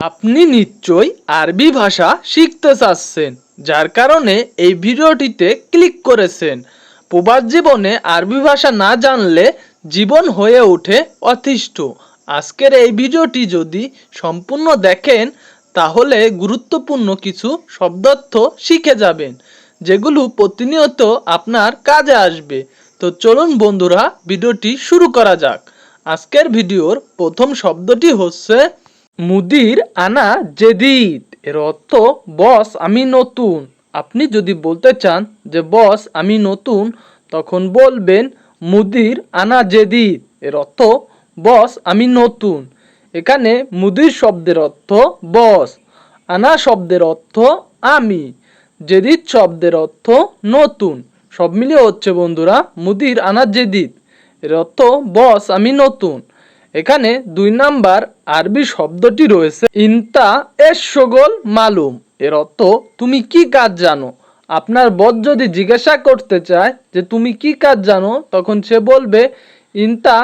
আপনি নিশ্চয়ই আরবি ভাষা শিখতে চাচ্ছেন, যার কারণে এই ভিডিওটিতে ক্লিক করেছেন। প্রবাস জীবনে আরবি ভাষা না জানলে জীবন হয়ে ওঠে অতিষ্ঠ। আজকের এই ভিডিওটি যদি সম্পূর্ণ দেখেন, তাহলে গুরুত্বপূর্ণ কিছু শব্দার্থ শিখে যাবেন, যেগুলো প্রতিনিয়ত আপনার কাজে আসবে। তো চলুন বন্ধুরা, ভিডিওটি শুরু করা যাক। আজকের ভিডিওর প্রথম শব্দটি হচ্ছে মুদির আনা জেদিদ। এর অর্থ, বস, আমি নতুন। আপনি যদি বলতে চান যে, বস, আমি নতুন, তখন বলবেন, মুদির আনা জেদিদ। এর অর্থ, বস, আমি নতুন। এখানে মুদির শব্দের অর্থ, বস। আনা শব্দের অর্থ, আমি। জেদিদ শব্দের অর্থ, নতুন। সব মিলিয়ে হচ্ছে বন্ধুরা, মুদির আনা জেদিদ। এর অর্থ, বস, আমি নতুন। এখানে দুই নাম্বার আরবি শব্দটি রয়েছে, ইনতা সগোল মালুম। এর অর্থ, তুমি কি কাজ জানো? আপনার বস যদি জিজ্ঞাসা করতে চায় যে, তুমি কি কাজ জানো? তখন সে বলবে, ইনতা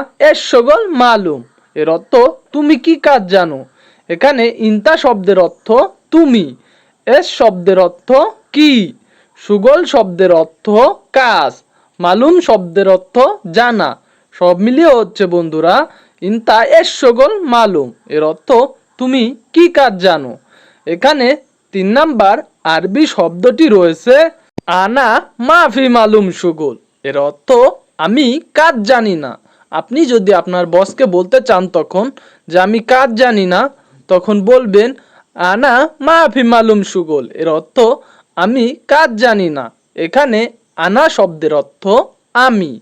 সগোল মালুম। এর অর্থ, তুমি কি কাজ জানো? এখানে ইনতা শব্দের অর্থ, তুমি। এস শব্দের অর্থ, কি? সুগল শব্দের অর্থ, কাজ। মালুম শব্দের অর্থ, জানা। সব মিলিয়ে হচ্ছে বন্ধুরা ইনতা এস সগল মালুম। এর অর্থ, তুমি কি কাজ জানো? এখানে তিন নাম্বার আরবি শব্দটি রয়েছে, আনা মাফি মালুম সুগল। এর অর্থ, আমি কাজ জানি না। আপনি যদি আপনার বসকে বলতে চান তখন, যে আমি কাজ জানি না, তখন বলবেন, আনা মাফি মালুম সুগল। এর অর্থ, আমি কাজ জানি না। এখানে আনা শব্দের অর্থ, আমি।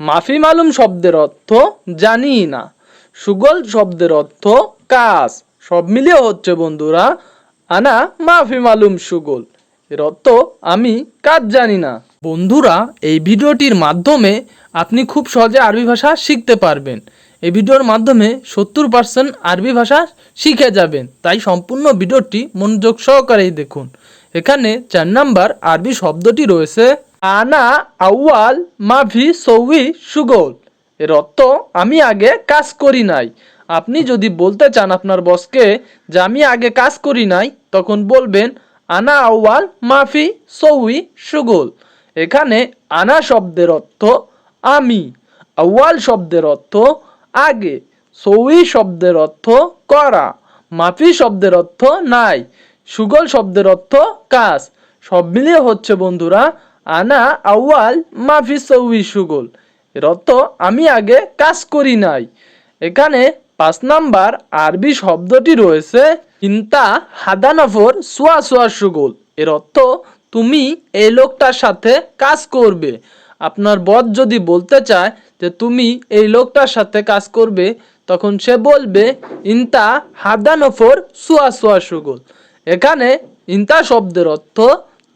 মাফি মালুম শব্দের অর্থ জানি না। সুগল শব্দের অর্থ কাজ। সব মিলিয়ে হচ্ছে বন্ধুরা, আনা মাফি মালুম সুগল। এর অর্থ আমি কাজ জানি না। বন্ধুরা, এই ভিডিওটির মাধ্যমে আপনি খুব সহজে আরবি ভাষা শিখতে পারবেন। এই ভিডিওর মাধ্যমে সত্তর পার্সেন্ট আরবি ভাষা শিখে যাবেন। তাই সম্পূর্ণ ভিডিওটি মনোযোগ সহকারেই দেখুন। এখানে চার নাম্বার আরবি শব্দটি রয়েছে, আনা আউয়াল মাফি সৌই সুগল। এর অর্থ, আমি আগে কাজ করি নাই। আপনি যদি বলতে চান আপনার বসকে যে, আমি আগে কাজ করি নাই, তখন বলবেন, আনা আউয়াল মাফি সৌই সুগল। এখানে আনা শব্দের অর্থ, আমি। আউয়াল শব্দের অর্থ, আগে। সৌই শব্দের অর্থ, করা। মাফি শব্দের অর্থ, নাই। সুগল শব্দের অর্থ, কাজ। সব মিলিয়ে হচ্ছে বন্ধুরা, আনা আউয়াল মাফি সৌই সুগল। অর্থ আমি আগে কাজ করি নাই। এখানে পাঁচ নাম্বার আরবি শব্দটি রয়েছে, ইন্তা হাদানফর সোয়া সোয়া সুগল। এর অর্থ, তুমি এই লোকটার সাথে কাজ করবে। আপনার বস যদি বলতে চায় যে, তুমি এই লোকটার সাথে কাজ করবে, তখন সে বলবে, ইন্তা হাদানফর সোয়া সোয়া সুগল। এখানে ইন্তা শব্দের অর্থ,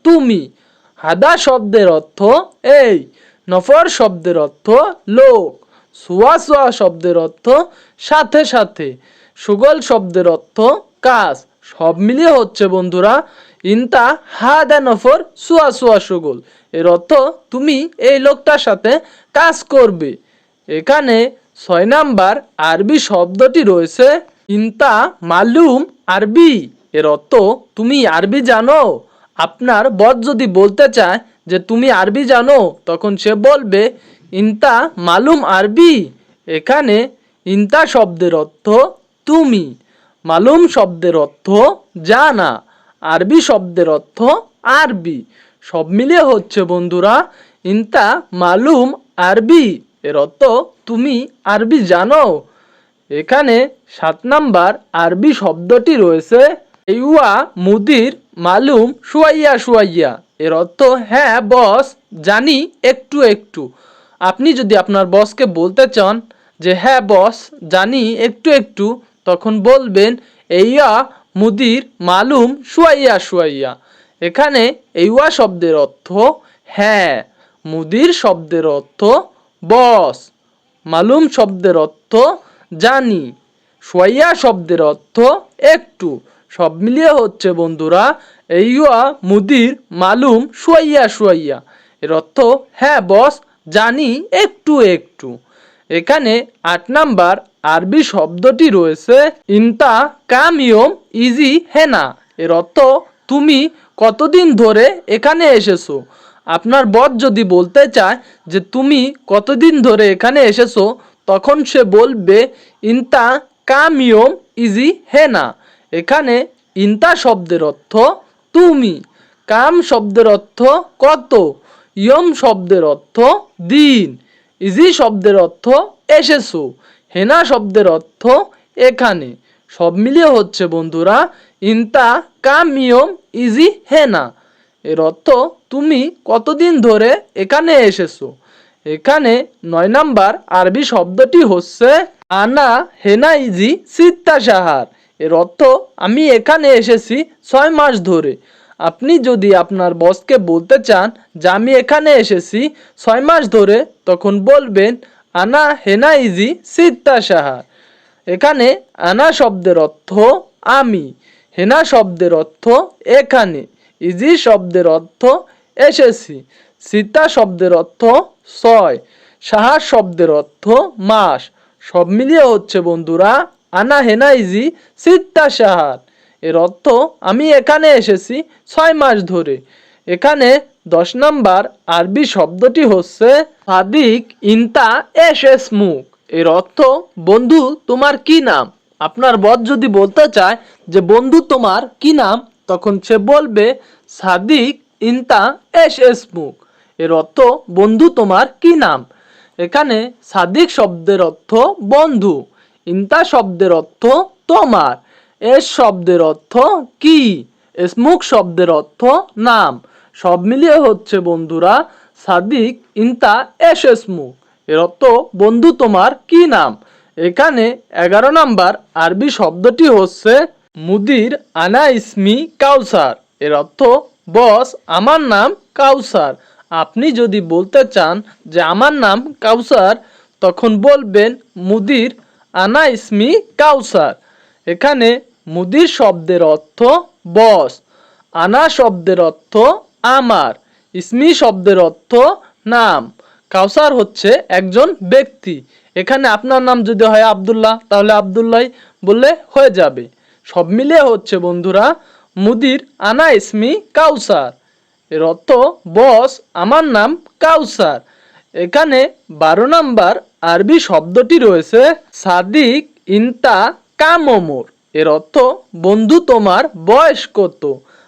তুমি। হাদা শব্দের অর্থ, এই। নফর শব্দের অর্থ লোক। সোয়া সোয়া শব্দের অর্থ সাথে সাথে। সুগল শব্দের অর্থ কাজ। সব মিলিয়ে হচ্ছে বন্ধুরা, ইনতা হাদা নফর সোয়া সোয়া সুগল। এর অর্থ তুমি এই লোকটার সাথে কাজ করবে। এখানে ছয় নাম্বার আরবি শব্দটি রয়েছে ইনতা মালুম আরবি। এর অর্থ তুমি আরবি জানো। আপনার বস যদি বলতে চায় যে তুমি আরবি জানো, তখন সে বলবে, ইনতা মালুম আরবি, এখানে ইনতা শব্দের অর্থ তুমি, মালুম শব্দের অর্থ জানা, আরবি শব্দের অর্থ আরবি। সব মিলিয়ে হচ্ছে বন্ধুরা, ইনতা মালুম আরবি, এর অর্থ তুমি আরবি জানো। এখানে সাত নাম্বার আরবি শব্দটি রয়েছে, ইউয়া মুদির মালুম শুয়াইয়া শুয়াইয়া এর অর্থ হ্যাঁ বস, জানি একটু একটু। আপনি যদি আপনার বসকে বলতে চান যে হ্যাঁ বস, জানি একটু একটু, তখন বলবেন, এইয়া মুদির মালুম শুয়াইয়া শুয়াইয়া। এখানে এইয়া শব্দের অর্থ হ্যাঁ। মুদির শব্দের অর্থ, বস। মালুম শব্দের অর্থ, জানি। সোয়াইয়া শব্দের অর্থ, একটু। সব মিলিয়ে হচ্ছে বন্ধুরা এইয়া মুদির মালুম সোয়াইয়া সোয়াইয়া এর অর্থ হ্যাঁ বস, জানি একটু একটু। এখানে আট নাম্বার আরবি শব্দটি রয়েছে, ইনতা কামিয়ম ইজি হেনা। এর অর্থ, তুমি কতদিন ধরে এখানে এসেছ? আপনার বস যদি বলতে চায় যে, তুমি কতদিন ধরে এখানে এসেছ? তখন সে বলবে, ইনতা কামিয়ম ইজি হেনা। এখানে ইন্তা শব্দের অর্থ তুমি, কাম শব্দের অর্থ কত, ইয়ম শব্দের অর্থ দিন, ইজি শব্দের অর্থ এসেছ, হেনা শব্দের অর্থ এখানে। সব মিলিয়ে হচ্ছে বন্ধুরা, ইন্তা, কাম, ইয়ম, ইজি, হেনা। এর অর্থ তুমি কতদিন ধরে এখানে এসেছ। এখানে নয় নাম্বার আরবি শব্দটি হচ্ছে আনা, হেনা, ইজি, সিত্তা, সাহার। এর অর্থ, আমি এখানে এসেছি ছয় মাস ধরে। আপনি যদি আপনার বসকে বলতে চান যে আমি এখানে এসেছি ছয় মাস ধরে, তখন বলবেন, আনা হেনা ইজি সিত্তা সাহার এখানে আনা শব্দের অর্থ, আমি। হেনা শব্দের অর্থ, এখানে। ইজি শব্দের অর্থ, এসেছি। সীতা শব্দের অর্থ, ছয়। সাহার শব্দের অর্থ, মাস। সব মিলিয়ে হচ্ছে বন্ধুরা আনা হেনা ইজি সিত্তা সাহার এর অর্থ, আমি এখানে এসেছি ছয় মাস ধরে। এখানে দশ নাম্বার আরবি শব্দটি হচ্ছে সাদিক ইনতা এস এস মুখ। এর অর্থ, বন্ধু, তোমার কি নাম? আপনার বস যদি বলতে চায় যে, বন্ধু, তোমার কি নাম? তখন সে বলবে, সাদিক ইনতা এস এস মুখ। এর অর্থ, বন্ধু, তোমার কি নাম? এখানে সাদিক শব্দের অর্থ, বন্ধু। ইনতা শব্দের অর্থ তোমার। এস শব্দের অর্থ কি? এসমুখ শব্দের অর্থ নাম। সব মিলিয়ে হচ্ছে বন্ধুরা সাদিক, ইনতা, এস এসমুখ এর অর্থ বন্ধু তোমার কি নাম? এখানে এগারো নাম্বার আরবি শব্দটি হচ্ছে মুদির আনা ইসমি কাউসার। এর অর্থ, বস, আমার নাম কাউসার। আপনি যদি বলতে চান যে, আমার নাম কাউসার, তখন বলবেন মুদির আনা ইসমি কাউসার। এখানে মুদির শব্দের অর্থ বস, আনা শব্দের অর্থ আমার, ইসমি শব্দের অর্থ নাম। কাউসার হচ্ছে একজন ব্যক্তি। এখানে আপনার নাম যদি হয় আব্দুল্লাহ, তাহলে আব্দুল্লাহ বললে হয়ে যাবে। সব মিলিয়ে হচ্ছে বন্ধুরা মুদির আনা ইসমি কাউসার। এর অর্থ বস, আমার নাম কাউসার। এখানে বারো নাম্বার আরবি শব্দটি রয়েছে সাদিক ইনতা কামমোর। এর অর্থ, বন্ধু, তোমার বয়স কত?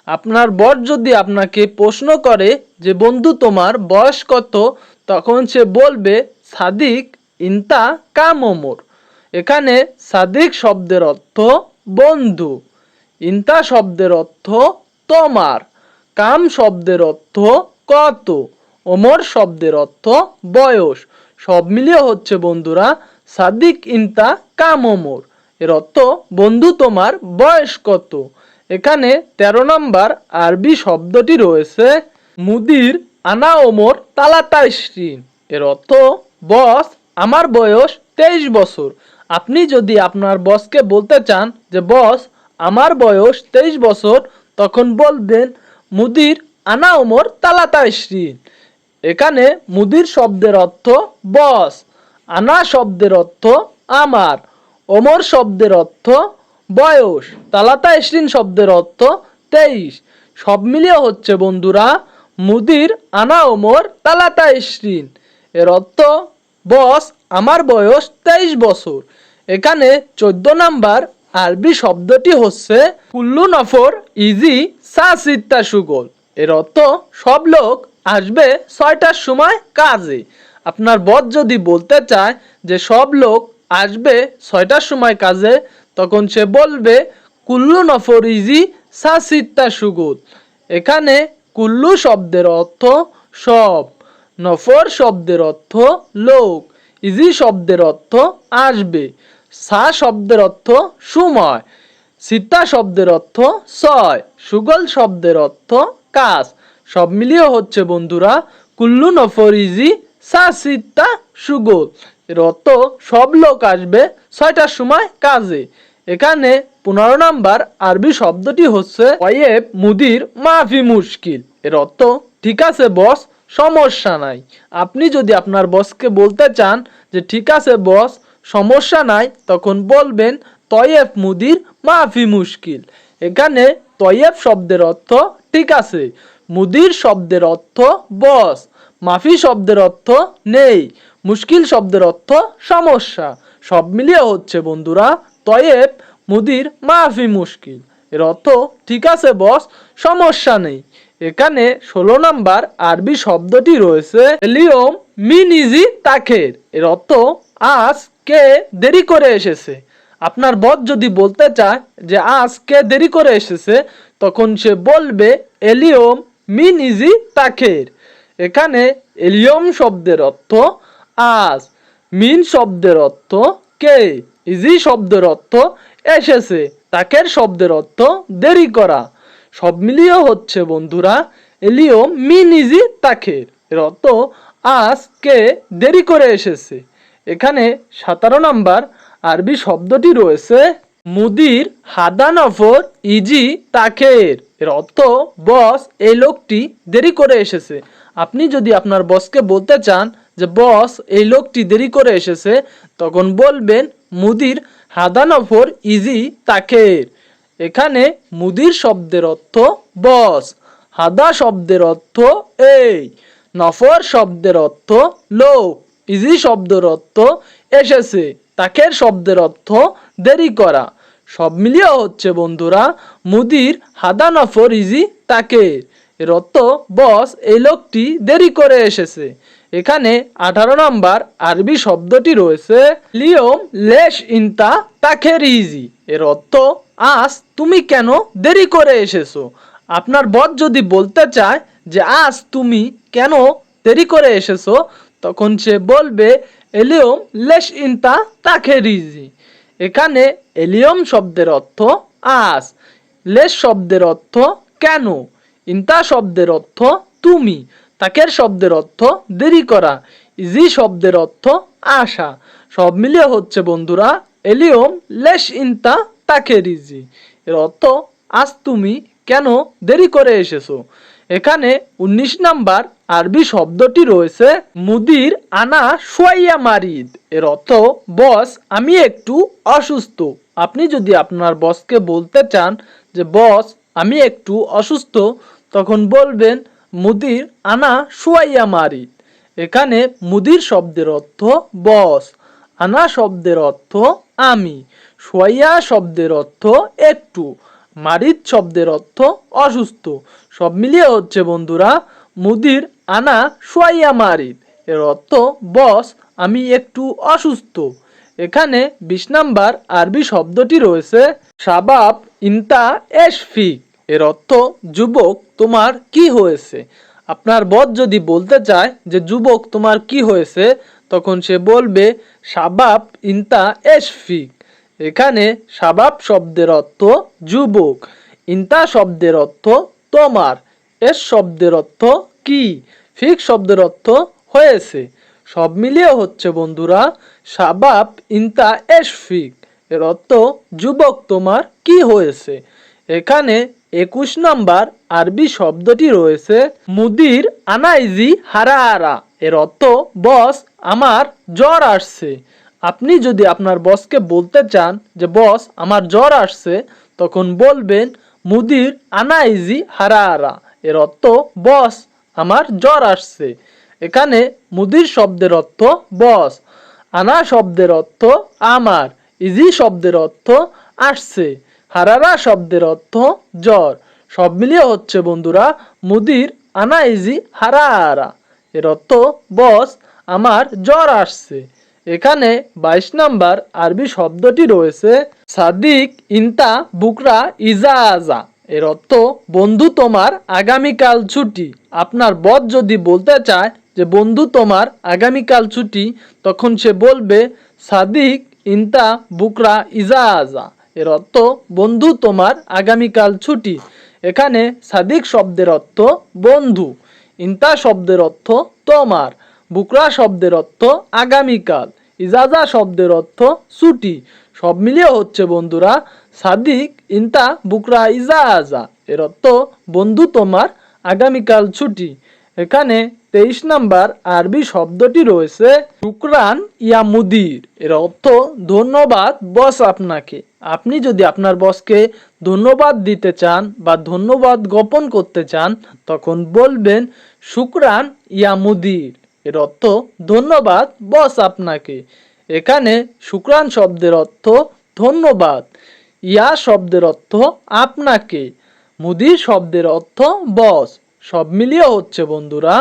আপনার বর যদি আপনাকে প্রশ্ন করে যে, বন্ধু, তোমার বয়স কত? তখন সে বলবে, সাদিক ইনতা কামমোর। এখানে সাদিক শব্দের অর্থ, বন্ধু। ইনতা শব্দের অর্থ, তোমার। কাম শব্দের অর্থ, কত? ওমর শব্দের অর্থ, বয়স। সব মিলিয়ে হচ্ছে বন্ধুরা সাদিক ইনতা কাম ওমর। এর অর্থ, বন্ধু তোমার বয়স কত? এখানে তেরো নম্বর আরবি শব্দটি রয়েছে মুদির আনা ওমর তালাতা শ্রীন এর অর্থ, বস আমার বয়স তেইশ বছর। আপনি যদি আপনার বসকে বলতে চান যে, বস আমার বয়স তেইশ বছর, তখন বলবেন, মুদির আনা ওমর তালাতা শ্রীন এখানে মুদির শব্দের অর্থ বস, আনা শব্দের অর্থ আমার, ওমর শব্দের অর্থ বয়স, তালাতা ইসরিন শব্দের অর্থ তেইশ। সব মিলিয়ে হচ্ছে বন্ধুরা মুদির আনা ওমর, তালাতা ইসরিন এর অর্থ বস, আমার বয়স তেইশ বছর। এখানে চোদ্দ নাম্বার আরবি শব্দটি হচ্ছে কুল্লু নফর, ইজি সা সিত্তা সুগল। এর অর্থ সব লোক আসবে ছয়টার সময় কাজে। আপনার বস যদি বলতে চায় যে সব লোক আসবে ছয়টার সময় কাজে, তখন সে বলবে, কুল্লু নফর ইজি সা সিত্তা সুগুল এখানে কুল্লু শব্দের অর্থ সব, নফর শব্দের অর্থ লোক, ইজি শব্দের অর্থ আসবে, সা শব্দের অর্থ সময় সীতা শব্দের অর্থ ছয়, সুগল শব্দের অর্থ কাজ। সব মিলিয়ে হচ্ছে বন্ধুরা, কুল্লু নফরিজি সা সীতা সুগল এর অর্থ সব লোক আসবে ছয়টার সময় কাজে। এখানে পনেরো নাম্বার আরবি শব্দটি হচ্ছে ওয়েব মুদির মাফি মুশকিল। এর অর্থ, ঠিক আছে, বস, সমস্যা নাই। আপনি যদি আপনার বসকে বলতে চান যে, ঠিক আছে, বস, সমস্যা নাই, তখন বলবেন, তয়েব মুদির মাফি মুশকিল। এখানে তয়েব শব্দের অর্থ, ঠিক আছে। মুদির শব্দের অর্থ বস, মাফি শব্দের অর্থ নেই, মুশকিল শব্দের অর্থ সমস্যা। সব মিলিয়ে হচ্ছে বন্ধুরা, তয়েব, মুদির মাফি মুশকিল। এর অর্থ, ঠিক আছে বস, সমস্যা নেই। এখানে ষোলো নাম্বার আরবি শব্দটি রয়েছে লিওম মিনিজি তাখের। এর অর্থ, আজ কে দেরি করে এসেছে? আপনার বস যদি বলতে চায় যে, আজ কে দেরি করে এসেছে? তখন সে বলবে এলিওম মিনিজি তাখের এখানে এলিয়ম শব্দের অর্থ আজ, মিন শব্দের অর্থ কে, ইজি শব্দের অর্থ এসেছে, তাকের শব্দের অর্থ দেরি করা। সব মিলিয়ে হচ্ছে বন্ধুরা এলিও মিন ইজি তাকের। এর অর্থ আজ কে দেরি করে এসেছে। এখানে সতেরো নাম্বার আরবি শব্দটি রয়েছে মুদির হাদানফর ইজি তাকের। এর অর্থ, বস, এই লোকটি দেরি করে এসেছে। আপনি যদি আপনার বসকে বলতে চান যে, বস, এই লোকটি দেরি করে এসেছে, তখন বলবেন, মুদির হাদানফর ইজি তাকের। এখানে মুদির শব্দের অর্থ, বস। হাদা শব্দের অর্থ, এই। নফর শব্দের অর্থ, লোক। ইজি শব্দের অর্থ, এসেছে। তাকের শব্দের অর্থ, দেরি করা। সব মিলিয়ে হচ্ছে, বন্ধুরা মুদির হাদা নফর ইজি তাকে। অর্থ, বস, এই লোকটি দেরি করে এসেছে। এখানে আঠারো নম্বর আরবি শব্দটি রয়েছে লিওম লেশ ইনতা তাখের ইজি। এর অর্থ, আজ তুমি কেন দেরি করে এসেছ? আপনার বস যদি বলতে চায় যে, আজ তুমি কেন দেরি করে এসেছ? তখন সে বলবে, এলিয়ম লেশ ইনতা তাখের ইজি। এখানে এলিয়ম শব্দের অর্থ, আজ। লেশ শব্দের অর্থ কেন? ইন্তা শব্দের অর্থ তুমি। তাকের শব্দের অর্থ দেরি করা। ইজি শব্দের অর্থ আশা। সব মিলিয়ে হচ্ছে বন্ধুরা এলিয়ম লেশ ইন্তা তাকের ইজি। এর অর্থ আজ তুমি কেন দেরি করে এসেছ? এখানে উনিশ নাম্বার আরবি শব্দটি রয়েছে, মুদির আনা সোয়াইয়া মারিদ। এর অর্থ, বস, আমি একটু অসুস্থ। আপনি যদি আপনার বসকে বলতে চান যে বস, আমি একটু অসুস্থ। তখন বলবেন, মুদির আনা সোয়াইয়া মারিদ এখানে মুদির শব্দের অর্থ বস, আনা শব্দের অর্থ আমি। সোয়াইয়া শব্দের অর্থ একটু, মারিদ শব্দের অর্থ অসুস্থ। সব মিলিয়ে হচ্ছে, বন্ধুরা, মুদির আনা সোয়াইয়া মারিদ। এর অর্থ, বস, আমি একটু অসুস্থ। এখানে বিশ নাম্বার আরবি শব্দটি রয়েছে, সাবাব ইন্তা এশফিক এর অর্থ, যুবক, তোমার কি হয়েছে? আপনার বদ যদি বলতে চায় যে, যুবক, তোমার কি হয়েছে? তখন সে বলবে, সাবাব ইন্তা এশফিক এখানে সাবাব শব্দের অর্থ, যুবক। ইন্তা শব্দের অর্থ, তোমার। এস শব্দের অর্থ, কি? ফিক শব্দের অর্থ, হয়েছে। সব মিলিয়ে হচ্ছে বন্ধুরা, সাবাব ইন্তা এস ফিক। এর অর্থ, যুবক, তোমার কি হয়েছে? এখানে একুশ নাম্বার আরবি শব্দটি রয়েছে, মুদির আনাইজি হারা হারাহারা এর অর্থ, বস, আমার জ্বর আসছে। আপনি যদি আপনার বসকে বলতে চান যে, বস, আমার জ্বর আসছে, তখন বলবেন, মুদির আনাইজি হারা হারাহারা এর অর্থ, বস, আমার জ্বর আসছে। এখানে মুদির শব্দের অর্থ, বস। আনা শব্দের অর্থ, আমার। ইজি শব্দের অর্থ আসছে। হারারা শব্দের অর্থ জ্বর। সব মিলিয়ে হচ্ছে বন্ধুরা মুদির আনা ইজি হারাহারা এর অর্থ, বস, আমার জ্বর আসছে। এখানে বাইশ নাম্বার আরবি শব্দটি রয়েছে, সাদিক ইন্তা বুকরা ইজা আজা এর অর্থ, বন্ধু তোমার আগামীকাল ছুটি। আপনার বদ যদি বলতে চায় যে, বন্ধু তোমার আগামীকাল ছুটি, তখন সে বলবে, সাদিক ইন্তা বুকরা ইজা আজা এর অর্থ, বন্ধু, তোমার আগামীকাল ছুটি। এখানে সাদিক শব্দের অর্থ, বন্ধু। ইন্তা শব্দের অর্থ, তোমার। বুকরা শব্দের অর্থ, আগামীকাল। ইজাজা শব্দের অর্থ, ছুটি। সব মিলিয়ে হচ্ছে, বন্ধুরা, সাদিক ইন্তা বুকরা ইজা আজা এর অর্থ, বন্ধু, তোমার আগামীকাল ছুটি। এখানে তেইশ নাম্বার আরবি শব্দটি রয়েছে, শুক্রান ইয়া মুদির। এর অর্থ, ধন্যবাদ, বস আপনাকে। আপনি যদি আপনার বসকে ধন্যবাদ দিতে চান বা ধন্যবাদ গোপন করতে চান, তখন বলবেন, শুক্রান ইয়া মুদির। এর অর্থ, ধন্যবাদ, বস আপনাকে। এখানে শুক্রান শব্দের অর্থ, ধন্যবাদ। ইয়া শব্দের অর্থ, আপনাকে। মুদির শব্দের অর্থ, বস। সব মিলিয়ে হচ্ছে বন্ধুরা,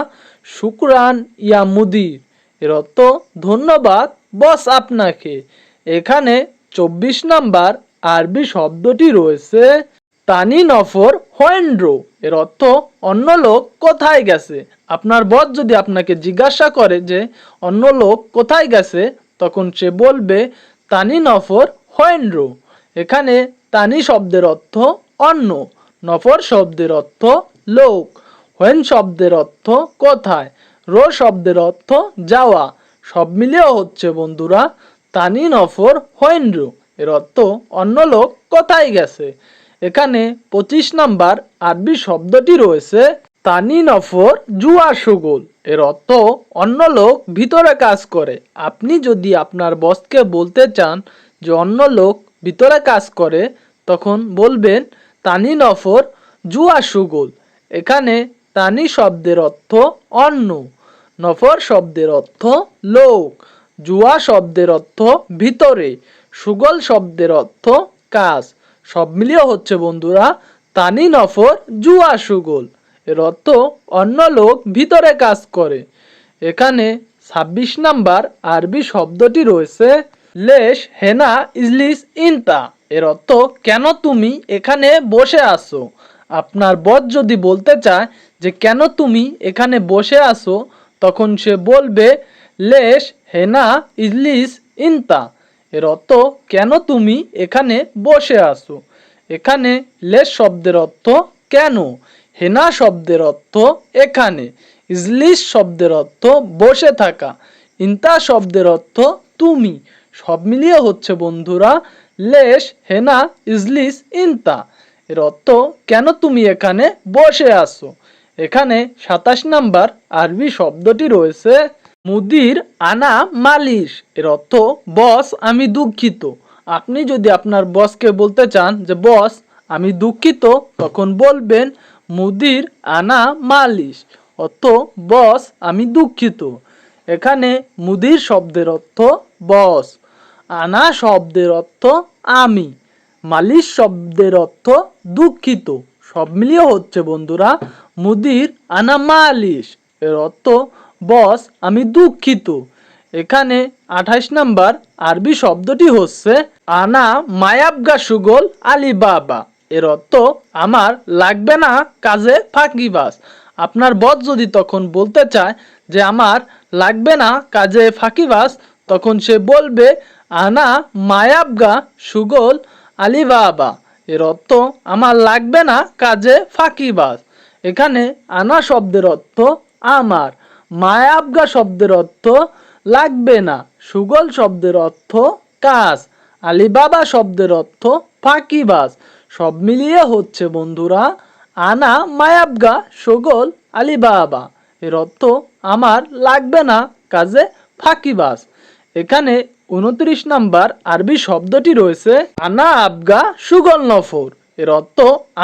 শুক্রান ইয়া মুদির। এর অর্থ, ধন্যবাদ, বস আপনাকে। এখানে চব্বিশ নাম্বার আরবি শব্দটি রয়েছে তানি নফর হোয়েন্ড্রো। এর অর্থ, অন্য লোক কোথায় গেছে? আপনার বস যদি আপনাকে জিজ্ঞাসা করে যে, অন্য লোক কোথায় গেছে? তখন সে বলবে তানি নফর হোয়েন্ড্রো। এখানে তানি শব্দের অর্থ, অন্য। নফর শব্দের অর্থ, লোক। হোয়েন শব্দের অর্থ কোথায়, রো শব্দের অর্থ যাওয়া। সব মিলিয়েও হচ্ছে বন্ধুরা, তানি নফর হোয়েন্ড্রো এর অর্থ অন্য লোক কোথায় গেছে। এখানে পঁচিশ নাম্বার আরবি শব্দটি রয়েছে, তানি নফর জুয়া সুগোল। এর অর্থ অন্য লোক ভিতরে কাজ করে। আপনি যদি আপনার বসকে বলতে চান যে অন্য লোক ভিতরে কাজ করে, তখন বলবেন, তানি নফর জুয়া সুগোল। এখানে তানি শব্দের অর্থ অন্য নফর শব্দের অর্থ লোক, জুয়া শব্দের অর্থ ভিতরে, সুগল শব্দের অর্থ কাজ। সব মিলিয়ে হচ্ছে বন্ধুরা, তানি, নফর, জুয়া, সুগল। এর অর্থ অন্য লোক ভিতরে কাজ করে। এখানে ছাব্বিশ নাম্বার আরবি শব্দটি রয়েছে, লেশ, হেনা, ইজলিস, ইনতা। এর অর্থ, কেন তুমি এখানে বসে আছো? আপনার বস যদি বলতে চায় যে কেন তুমি এখানে বসে আসো তখন সে বলবে, লেশ হেনা ইজলিস ইনতা। এর অর্থ, কেন তুমি এখানে বসে আসো এখানে লেশ শব্দের অর্থ, কেন? হেনা শব্দের অর্থ, এখানে। ইজলিস শব্দের অর্থ, বসে থাকা। ইন্তা শব্দের অর্থ, তুমি। সব মিলিয়ে হচ্ছে, বন্ধুরা, লেশ হেনা ইজলিস ইনতা। এর অর্থ, কেন তুমি এখানে বসে আছো? এখানে সাতাশ নাম্বার আরবি শব্দটি রয়েছে মুদির আনা মালিশ। এর অর্থ, বস, আমি দুঃখিত। আপনি যদি আপনার বসকে বলতে চান যে, বস, আমি দুঃখিত, তখন বলবেন, মুদির আনা মালিশ। অর্থ, বস, আমি দুঃখিত। এখানে মুদির শব্দের অর্থ, বস। আনা শব্দের অর্থ, আমি। মালিশ শব্দের অর্থ, দুঃখিত। সব মিলিয়ে হচ্ছে বন্ধুরা মুদির আনা মালিশ এর অর্থ, বস, আমি দুঃখিত। এখানে আঠাশ নাম্বার আরবি শব্দটি হচ্ছে, আনা মায়াবগা সুগল আলী বাবা এর অর্থ, আমার লাগবে না কাজে ফাঁকিবাজ আপনার বস যদি তখন বলতে চায় যে, আমার লাগবে না কাজে ফাঁকিবাজ তখন সে বলবে, আনা মায়াবগা সুগল আলী বাবা এর অর্থ, আমার লাগবে না কাজে ফাঁকিবাজ এখানে আনা শব্দের অর্থ আমার, মায়াবগা শব্দের অর্থ লাগবে না, সুগল শব্দের অর্থ কাজ, আলিবাবা শব্দের অর্থ ফাঁকিবাজ। সব মিলিয়ে হচ্ছে বন্ধুরা, আনা মায়াবগা, সুগল, আলিবাবা। এর অর্থ আমার লাগবে না, কাজে ফাঁকিবাজ। এখানে উনত্রিশ নাম্বার আরবি শব্দটি রয়েছে, আনা আবগা, সুগল নফর। এর অর্থ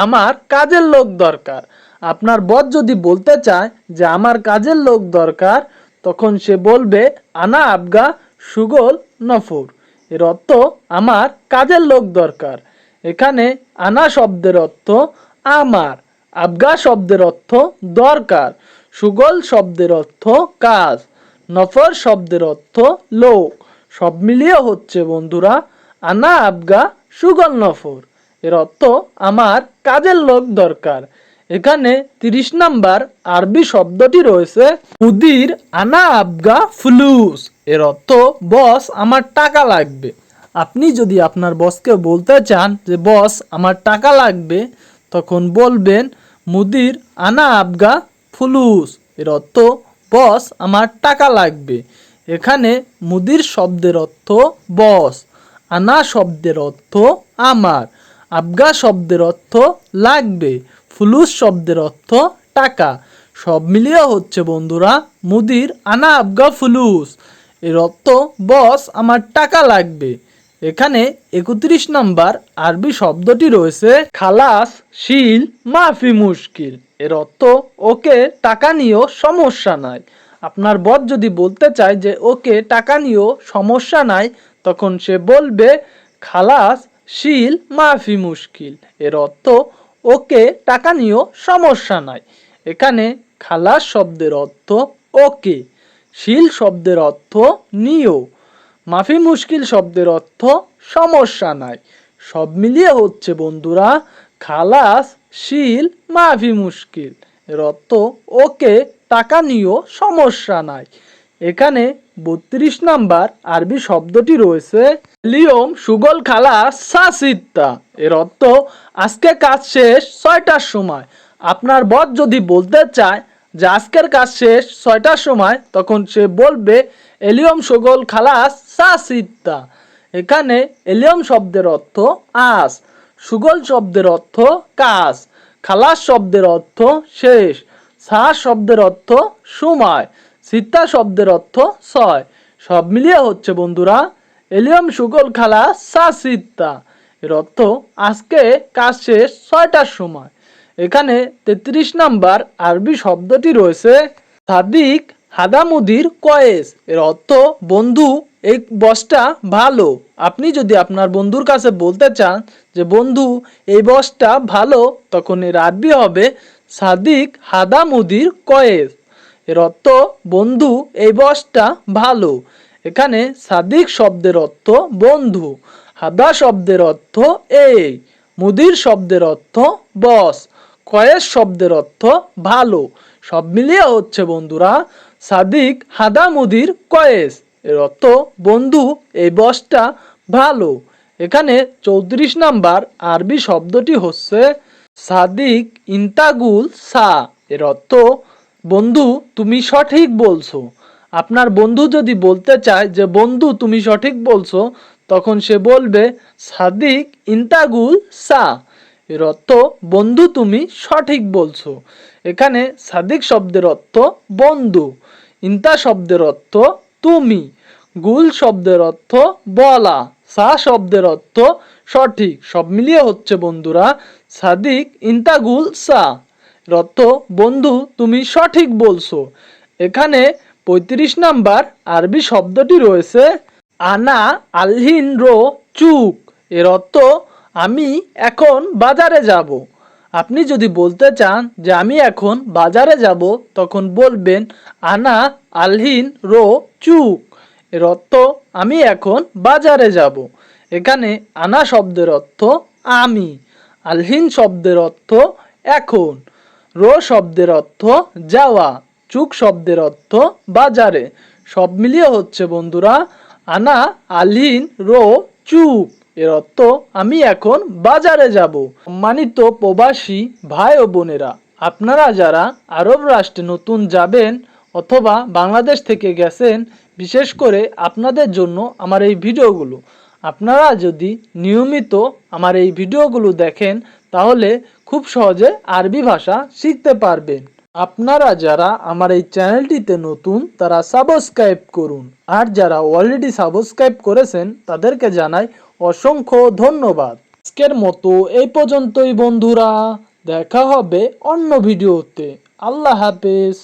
আমার কাজের লোক দরকার। আপনার বস যদি বলতে চায় যে আমার কাজের লোক দরকার, তখন সে বলবে, আনা আবগা সুগল নফর। এর অর্থ, আমার কাজের লোক দরকার। এখানে আনা শব্দের অর্থ আমার, আবগা শব্দের অর্থ দরকার। সুগল শব্দের অর্থ কাজ, নফর শব্দের অর্থ লোক। সব মিলিয়ে হচ্ছে, বন্ধুরা, আনা আবগা সুগল নফর। এর অর্থ, আমার কাজের লোক দরকার। এখানে তিরিশ নাম্বার আরবি শব্দটি রয়েছে মুদির আনা আবগা ফুলুস। এর অর্থ, বস, আমার টাকা লাগবে। আপনি যদি আপনার বসকে বলতে চান যে, বস, আমার টাকা লাগবে, তখন বলবেন, মুদির আনা আবগা ফুলুস। এর অর্থ, বস, আমার টাকা লাগবে। এখানে মুদির শব্দের অর্থ, বস। আনা শব্দের অর্থ, আমার। আবগা শব্দের অর্থ, লাগবে। ফুলুস শব্দের অর্থ টাকা। সব মিলিয়ে হচ্ছে বন্ধুরা মুদির আনা আবগা ফুলুস। এর অর্থ, বস, আমার টাকা লাগবে। এখানে একত্রিশ নাম্বার আরবি শব্দটি রয়েছে, খালাস, শিল, মাফি মুশকিল। এর অর্থ, ওকে, টাকা নিয়েও সমস্যা নাই। আপনার বস যদি বলতে চায় যে, ওকে, টাকা নিয়েও সমস্যা নাই, তখন সে বলবে, খালাস, শিল, মাফি মুশকিল। এর অর্থ ওকে, টাকা নিয়েও সমস্যা নাই। এখানে খালাস শব্দের অর্থ ওকে, শিল শব্দের অর্থ নিও। মাফি মুশকিল শব্দের অর্থ সমস্যা নাই। সব মিলিয়ে হচ্ছে বন্ধুরা, খালাস, শিল, মাফি মুশকিল। এর অর্থ ওকে, টাকা নিয়েও সমস্যা নাই। এখানে বত্রিশ নাম্বার আরবি শব্দটি রয়েছে, লিওম সুগল খালাস সাসিত্তা। এর অর্থ, আজকে কাজ শেষ ছয়টার সময়। আপনার বস যদি বলতে চায় যে আজকের কাজ শেষ ছয়টার সময়, তখন সে বলবে, এলিয়ম সুগল খালাস সাসিত্তা। এখানে এলিয়ম শব্দের অর্থ আজ, সুগল শব্দের অর্থ কাজ খালাস শব্দের অর্থ শেষ, সা শব্দের অর্থ সময়। সিত্তা শব্দের অর্থ ছয় সব মিলিয়ে হচ্ছে বন্ধুরা, এলিয়ম সুগল খালা সা সিত্তা এর অর্থ আজকে কাজ শেষ ছয়টার সময়। এখানে তেত্রিশ নাম্বার আরবি শব্দটি রয়েছে সাদিক হাদামুদির কয়েস। এর অর্থ, বন্ধু, এই বসটা ভালো। আপনি যদি আপনার বন্ধুর কাছে বলতে চান যে, বন্ধু, এই বসটা ভালো, তখন এর আরবি হবে সাদিক হাদামুদির কয়েস। এর অর্থ বন্ধু, এই বসটা ভালো। এখানে সাদিক শব্দের অর্থ বন্ধু, হাদা শব্দের অর্থ এই, মুদির শব্দের অর্থ বস, কয়েস শব্দের অর্থ ভালো। সব মিলিয়ে হচ্ছে বন্ধুরা, সাদিক, হাদা, মুদির, কয়েস। এর অর্থ বন্ধু, এই বসটা ভালো। এখানে চৌত্রিশ নাম্বার আরবি শব্দটি হচ্ছে সাদিক ইন্তাগুল সা। এর অর্থ বন্ধু, তুমি সঠিক বলছো। আপনার বন্ধু যদি বলতে চায় যে, বন্ধু, তুমি সঠিক বলছো, তখন সে বলবে, সাদিক ইন্তাগুল সা। এর অর্থ, বন্ধু, তুমি সঠিক বলছো। এখানে সাদিক শব্দের অর্থ, বন্ধু। ইন্তা শব্দের অর্থ, তুমি। গুল শব্দের অর্থ, বলা। সা শব্দের অর্থ, সঠিক। সব মিলিয়ে হচ্ছে, বন্ধুরা, সাদিক ইন্তাগুল সা। অর্থ বন্ধু, তুমি সঠিক বলছো। এখানে পঁয়ত্রিশ নাম্বার আরবি শব্দটি রয়েছে, আনা আলহিন রো চুক। এর অর্থ আমি এখন বাজারে যাব। আপনি যদি বলতে চান যে আমি এখন বাজারে যাব, তখন বলবেন, আনা আলহিন রো চুক। এর অর্থ আমি এখন বাজারে যাব। এখানে আনা শব্দের অর্থ আমি, আলহিন শব্দের অর্থ এখন। রো শব্দের অর্থ যাওয়া, চুক শব্দের অর্থ বাজারে। সব মিলিয়ে হচ্ছে বন্ধুরা, আনা আলহিন রো, চুক, এর অর্থ আমি এখন বাজারে যাব। সম্মানিত প্রবাসী ভাই ও বোনেরা, আপনারা যারা আরব রাষ্ট্রে নতুন যাবেন অথবা বাংলাদেশ থেকে গেছেন, বিশেষ করে আপনাদের জন্য আমার এই ভিডিওগুলো। আপনারা যদি নিয়মিত আমার এই ভিডিওগুলো দেখেন, তাহলে খুব সহজে আরবি ভাষা শিখতে পারবেন। আপনারা যারা আমার এই চ্যানেলটিতে নতুন, তারা সাবস্ক্রাইব করুন। আর যারা অলরেডি সাবস্ক্রাইব করেছেন, তাদেরকে জানাই অসংখ্য ধন্যবাদ। আজকের মতো এই পর্যন্তই বন্ধুরা। দেখা হবে অন্য ভিডিওতে। আল্লাহ হাফেজ।